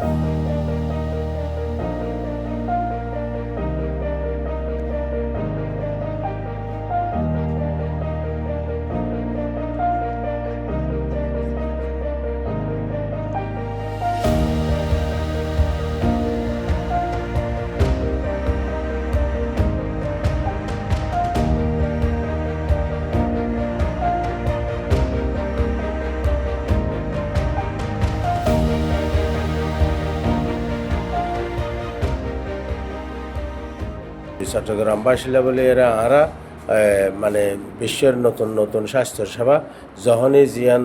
Música চট্টগ্রামবাসী বলে এরা আরা মানে বিশ্বের নতুন নতুন স্বাস্থ্য সেবা যখনই জিয়ান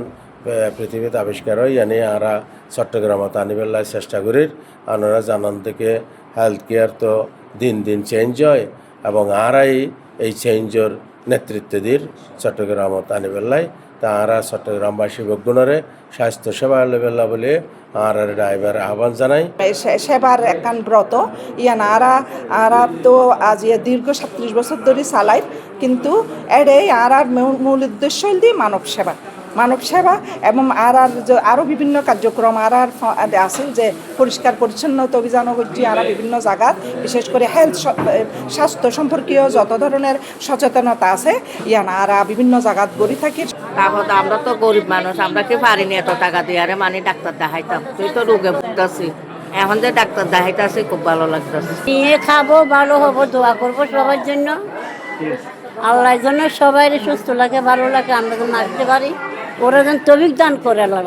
পৃথিবীতে আবিষ্কার হয় জানি আরা চট্টগ্রামত আনিবেলায় চেষ্টা করি আনারা জানান থেকে হেলথ কেয়ার তো দিন দিন চেঞ্জ হয় এবং আরাই এই চেঞ্জর নেতৃত্ব দির চট্টগ্রামত আনিবেলায় তা আরা চট্টগ্রামবাসী বগুণরে স্বাস্থ্য সেবা লেবেলা বলে আর ড্রাইভার আহ্বান জানাই। সেবার একান ব্রত ইয়ান আরা আরা তো আজ দীর্ঘ সাত্রিশ বছর ধরে চালাই কিন্তু এড়ে আর আর মূল উদ্দেশ্য হল মানব সেবা। মানব সেবা এবং আর আর আরও বিভিন্ন কার্যক্রম আর আর আছে যে পরিষ্কার পরিচ্ছন্নতা অভিযান হচ্ছে আর বিভিন্ন জায়গাত বিশেষ করে হেলথ স্বাস্থ্য সম্পর্কীয় যত ধরনের সচেতনতা আছে, ইয়ান আর বিভিন্ন জায়গাত গড়ি থাকি। তারপর তো আমরা তো গরিব মানুষ, আমরা কি পারিনি এত টাকা দিয়ে? আরে মানে ডাক্তার দেখাইতাম। তুই তো রোগে ভুগতাছি। এখন যে ডাক্তার দেখাইতেছি, খুব ভালো লাগতেছে। নিয়ে খাব, ভালো হব, দোয়া করব সবার জন্য। আল্লাহর জন্য সবাই সুস্থ লাগে, ভালো লাগে, আমরা যেন আসতে পারি। ওরা যেন তবিক দান করে আল্লাহ